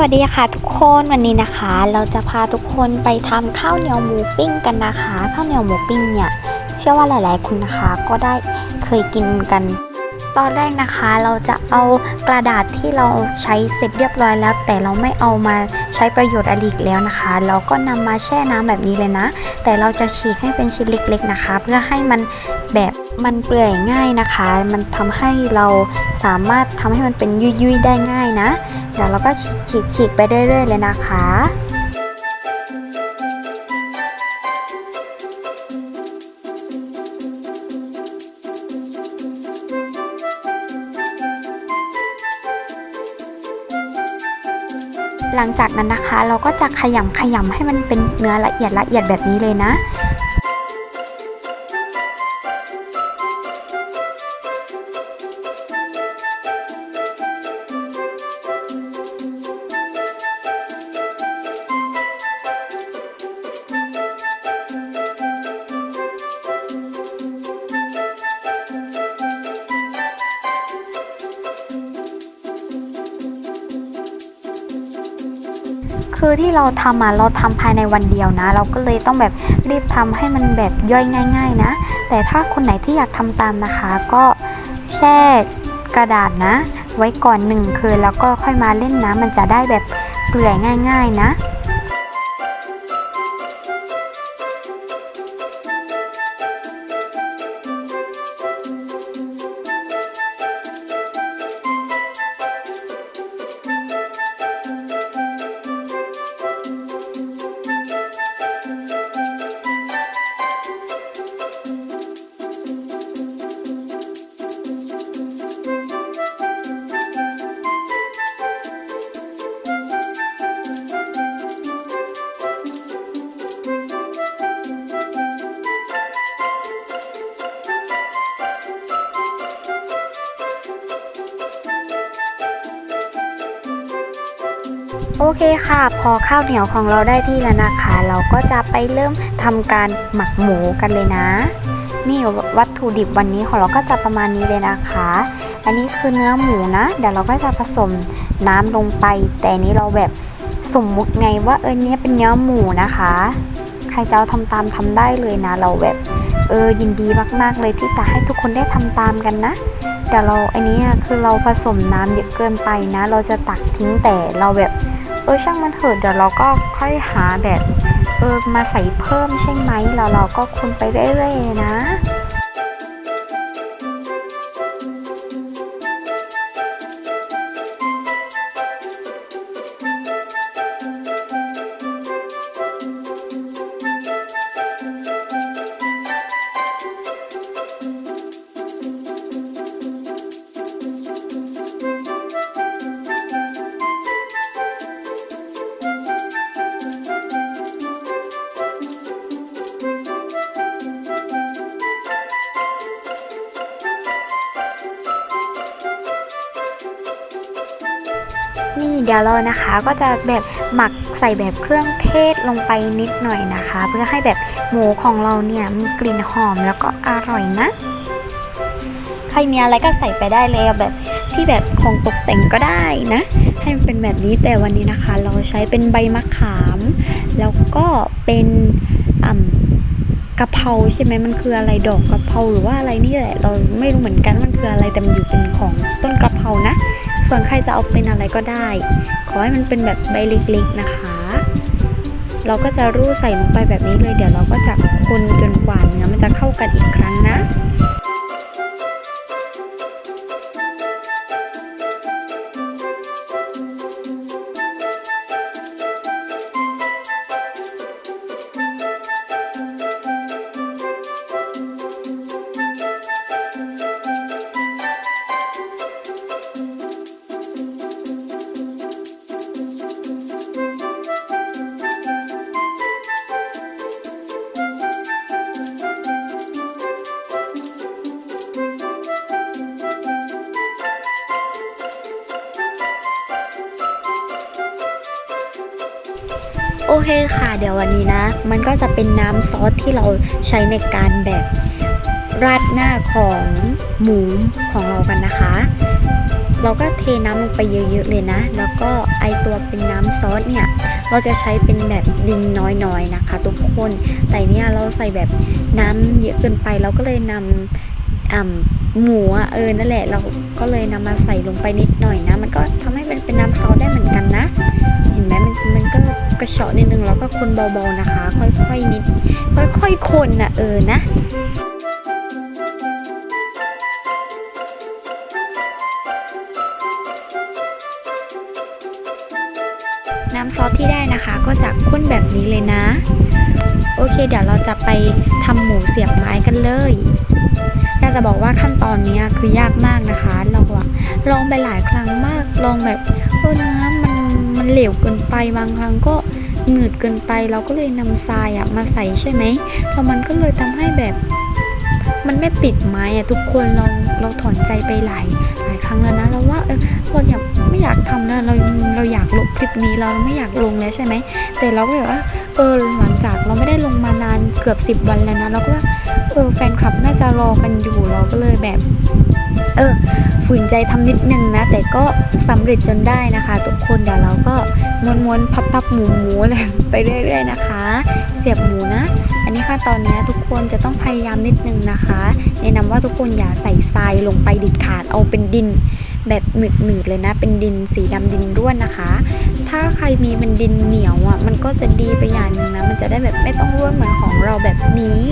วัสดีค่ะทุกคนวันนี้นะคะ เราจะพาทุกคนไปทำข้าวเหนียวหมูปิ้งกันนะคะ ข้าวเหนียวหมูปิ้งเนี่ยเชื่อว่าหลาย ๆ คนนะคะก็ได้เคยกินกัน ตอนแรกนะคะเราจะเอากระดาษที่เราใช้เสร็จเรียบร้อยแล้ว แต่เราไม่เอามาใช้ประโยชน์อะไรอีกแล้วนะคะ เราก็นำมาแช่น้ำแบบนี้เลยนะ แต่เราจะฉีกให้เป็นชิ้นเล็ก ๆ นะคะ เพื่อให้มันแบบมันเปื่อยง่ายนะคะ มันทำให้เราสามารถทำให้มันเป็นยุ่ยๆได้ง่ายนะ เดี๋ยวเราก็ฉีกฉีกไปเรื่อยๆเลยนะคะหลังจากนั้นนะคะเราก็จะขยำขยำให้มันเป็นเนื้อละเอียดละเอียดแบบนี้เลยนะ คือที่เราทำอะเราทำภายในวันเดียวนะ เราก็เลยต้องแบบรีบทำให้มันแบบย่อยง่าย ๆ นะ แต่ถ้าคนไหนที่อยากทำตามนะคะ ก็แช่กระดาษนะ ไว้ก่อนหนึ่งคืนแล้วก็ค่อยมาเล่นนะมันจะได้แบบเปื่อยง่าย ๆ นะ อเคค่ะ พอข้าวเหนียวของเราได้ที่แล้วนะคะ เราก็จะไปเริ่มทำการหมักหมูกันเลยนะ นี่วัตถุดิบวันนี้ของเราก็จะประมาณนี้เลยนะคะ อันนี้คือเนื้อหมูนะ เดี๋ยวเราก็จะผสมน้ำลงไป แต่นี้เราแบบสมมุติไงว่าเออเนี้ยเป็นเนื้อหมูนะคะ ใครจะเอาทำตามทำได้เลยนะ เราแบบเออยินดีมาก ๆ เลยที่จะให้ทุกคนได้ทำตามกันนะเดี๋ยวเราอันนี้คือเราผสมน้ำเยอะเกินไปนะ เราจะตักทิ้งแต่เราแบบ เออช่างมันเถอะเดี๋ยวเราก็ค่อยหาแบบเออมาใส่เพิ่มใช่ไหมแล้วเราก็คุณไปเรื่อยๆนะ เดี๋ยวเรานะคะก็จะแบบหมักใส่แบบเครื่องเทศลงไปนิดหน่อยนะคะ เพื่อให้แบบหมูของเราเนี่ยมีกลิ่นหอมแล้วก็อร่อยนะใครมีอะไรก็ใส่ไปได้เลยแบบที่แบบของตกแต่งก็ได้นะ ให้มันเป็นแบบนี้แต่วันนี้นะคะ เราใช้เป็นใบมะขาม แล้วก็เป็นกะเพราใช่ไหมมันคืออะไรดอกกะเพราหรือว่าอะไรนี่แหละ เราไม่รู้เหมือนกันมันคืออะไรแต่มันอยู่เป็นของต้นกะเพรานะ ส่วนใครจะเอาเป็นอะไรก็ได้ ขอให้มันเป็นแบบใบเล็กๆนะคะ เราก็จะรูดใส่ลงไปแบบนี้เลย เดี๋ยวเราก็จะคนจนกว่าเนื้อมันจะเข้ากันอีกครั้งนะ โอเคค่ะ เดี๋ยววันนี้นะ มันก็จะเป็นน้ำซอสที่เราใช้ในการแบบราดหน้าของหมูของเรากันนะคะ เราก็เทน้ำลงไปเยอะๆเลยนะ แล้วก็ไอตัวเป็นน้ำซอสเนี่ย เราจะใช้เป็นแบบดินน้อยๆนะคะ ทุกคน แต่เนี่ยเราใส่แบบน้ำเยอะเกินไป เราก็เลยนำหมูเออนั่นแหละ เราก็เลยนำมาใส่ลงไปนิดหน่อยนะ มันก็ทำให้มันเป็นน้ำซอสได้เหมือนกันนะ มันก็กระเฉาะนิดนึงแล้วก็คนเบาๆนะคะ ค่อยๆนิด ค่อยๆคนนะเออนะน้ำซอสที่ได้นะคะก็จะข้นแบบนี้เลยนะ โอเค เดี๋ยวเราจะไปทำหมูเสียบไม้กันเลยอยากจะบอกว่าขั้นตอนนี้คือยากมากนะคะ เราอะลองไปหลายครั้งมากลองแบบเออเนื้อมัน มันเหลวเกินไปบางครั้งก็หนืดเกินไปเราก็เลยนำทรายอะมาใส่ใช่ไหมแล้วมันก็เลยทำให้แบบมันไม่ติดไม้อะทุกคนเราเราถอนใจไปหลายหลายครั้งแล้วนะเราว่าเออเราอยากไม่อยากทำแล้วเราเราอยากลบคลิปนี้เราไม่อยากลงแล้วใช่ไหมแต่เราก็แบบว่าเออหลังจากเราไม่ได้ลงมานานเกือบ 10 วันแล้วนะเราก็ว่า เออแฟนคลับน่าจะรอกันอยู่เราก็เลยแบบ เออฝืนใจทำนิดนึงนะ แต่ก็สำเร็จจนได้นะคะ ทุกคนเดี๋ยวเราก็ม้วนๆพับๆหมูหมูๆอะไรไปเรื่อย ๆนะคะ เสียบหมูนะ อันนี้ค่ะตอนนี้ทุกคนจะต้องพยายามนิดนึงนะคะแนะนำว่าทุกคนอย่าใส่ทรายลงไปดิดขาดเอาเป็นดินแบบหนืดๆเลยนะ เป็นดินสีดำดินร่วนนะคะ ถ้าใครมีเป็นดินเหนียวอะ มันก็จะดีไปอย่างหนึงนะ มันจะได้แบบไม่ต้องร่วนเหมือนของเราแบบนี้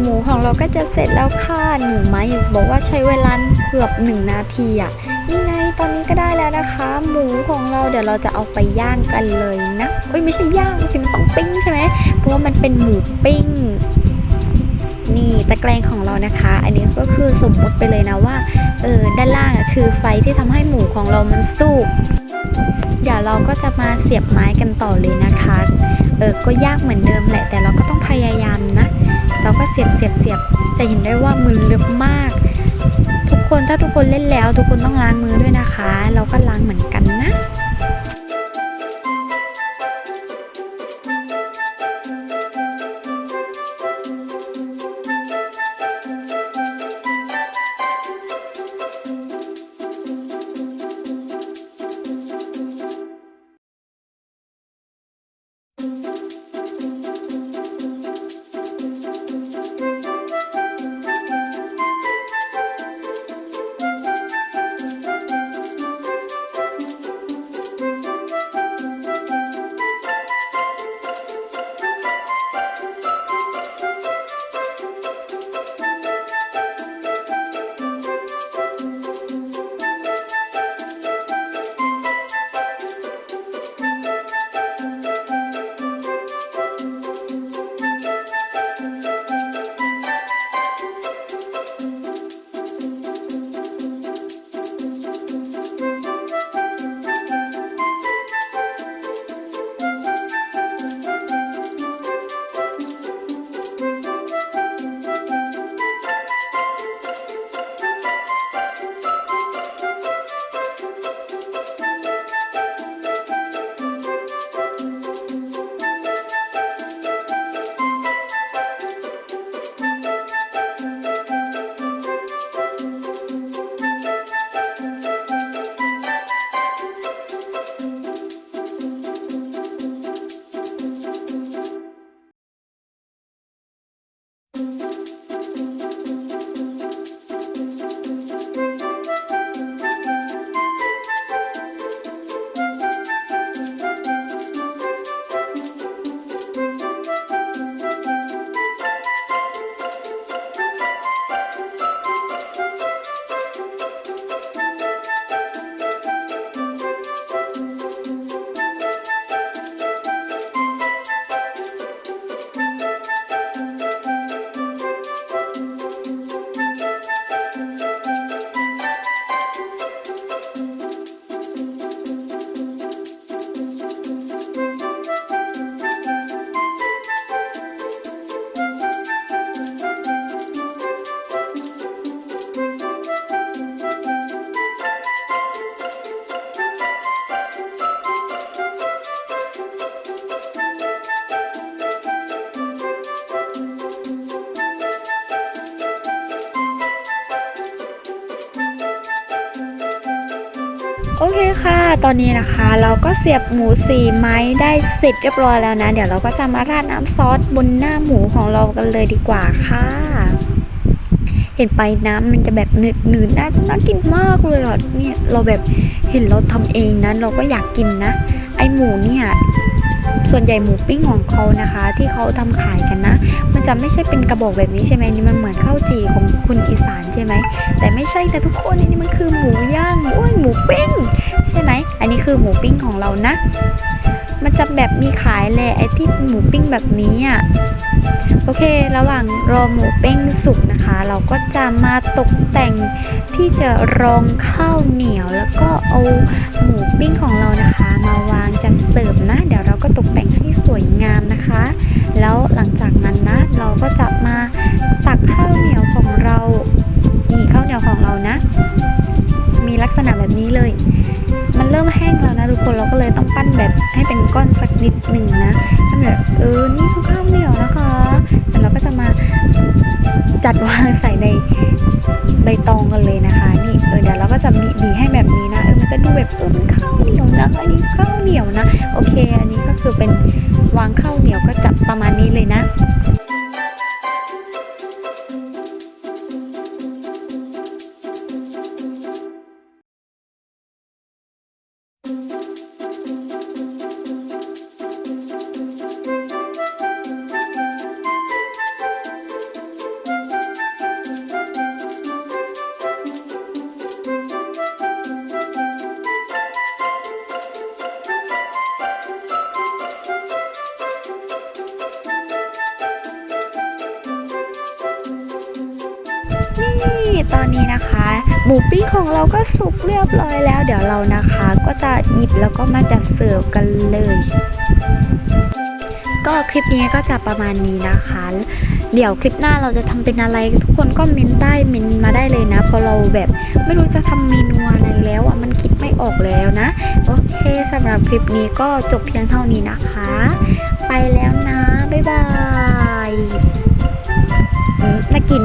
หมูของเราก็จะเสร็จแล้วค่ะหนูไม้อยากจะบอกว่าใช้เวลาเกือบหนึ่งนาทีอะนี่ไงตอนนี้ก็ได้แล้วนะคะ หมูของเราเดี๋ยวเราจะเอาไปย่างกันเลยนะเอ้ยไม่ใช่ย่างสิมันต้องปิ้งใช่ไหมเพราะว่ามันเป็นหมูปิ้งนี่ตะแกรงของเรานะคะ อันนี้ก็คือสมมติไปเลยนะว่าเออด้านล่างอะคือไฟที่ทำให้หมูของเรามันสุกเดี๋ยวเราก็จะมาเสียบไม้กันต่อเลยนะคะเออก็ยากเหมือนเดิมแหละแต่เราก็ต้องพยายามนะ เราก็เสียบเสียบเสียบจะเห็นได้ว่ามือลึกมาก ทุกคนถ้าทุกคนเล่นแล้ว ทุกคนต้องล้างมือด้วยนะคะ เราก็ล้างเหมือนกันนะ โอเคค่ะ ตอนนี้นะคะเราก็เสียบหมูสีไม้ได้เสร็จเรียบร้อยแล้วนะ เดี๋ยวเราก็จะมาราดน้ำซอสบนหน้าหมูของเรากันเลยดีกว่าค่ะ เห็นไปน้ำมันจะแบบหนืดหนืดๆน่าน่ากินมากเลยอะเนี่ยเราแบบเห็นเราทำเองนะเราก็อยากกินนะ ไอหมูเนี่ย ส่วนใหญ่หมูปิ้งของเขานะคะ ที่เขาทำขายกันนะ มันจะไม่ใช่เป็นกระบอกแบบนี้ใช่ไหมนี่มันเหมือนข้าวจี่ของคุณอีสานใช่ไหมแต่ไม่ใช่นะทุกคนอันนี่มันคือหมูย่างโอ้ยหมูปิ้ง ใช่ไหมอันนี้คือหมูปิ้งของเรานะ มันจะแบบมีขายแหละไอ้ที่หมูปิ้งแบบนี้อะโอเค ระหว่างรอหมูปิ้งสุกนะคะ เราก็จะมาตกแต่งที่จะรองข้าวเหนียว แล้วก็เอาหมูปิ้งของเรานะคะ มาวางจัดเสิร์ฟนะ เดี๋ยวเราก็ตกแต่งให้สวยงามนะคะ แล้วหลังจากนั้นนะ เราก็จะมาตักข้าวเหนียวของเรา นี่ข้าวเหนียวของเรานะ ลักษณะแบบนี้เลย มันเริ่มแห้งแล้วนะทุกคนเราก็เลยต้องปั้นแบบให้เป็นก้อนสักนิดหนึ่งนะให้นแบบเออนี่คือข้าวเหนียวนะคะแล้วเราก็จะมาจัดวางใส่ในใบตองกันเลยนะคะนี่เออเดี๋ยวเราก็จะบีบีให้แบบนี้นะเออมันจะดูแบบเออมันข้าวเหนียวนะอันนี้ข้าวเหนียวนะ โอเค อันนี้ก็คือเป็นวางข้าวเหนียวก็จับประมาณนี้เลยนะ นี่ตอนนี้นะคะ หมูปิ้งของเราก็สุกเรียบร้อยแล้ว เดี๋ยวเรานะคะ ก็จะหยิบแล้วก็มาจัดเสิร์ฟกันเลย ก็คลิปนี้ก็จะประมาณนี้นะคะ เดี๋ยวคลิปหน้าเราจะทำเป็นอะไรทุกคนก็เมนได้เมนมาได้เลยนะเพราะเราแบบไม่รู้จะทำเมนูอะไรแล้วอะมันคิดไม่ออกแล้วนะ โอเคสำหรับคลิปนี้ก็จบเพียงเท่านี้นะคะ ไปแล้วนะบ๊ายบายมน่ากิน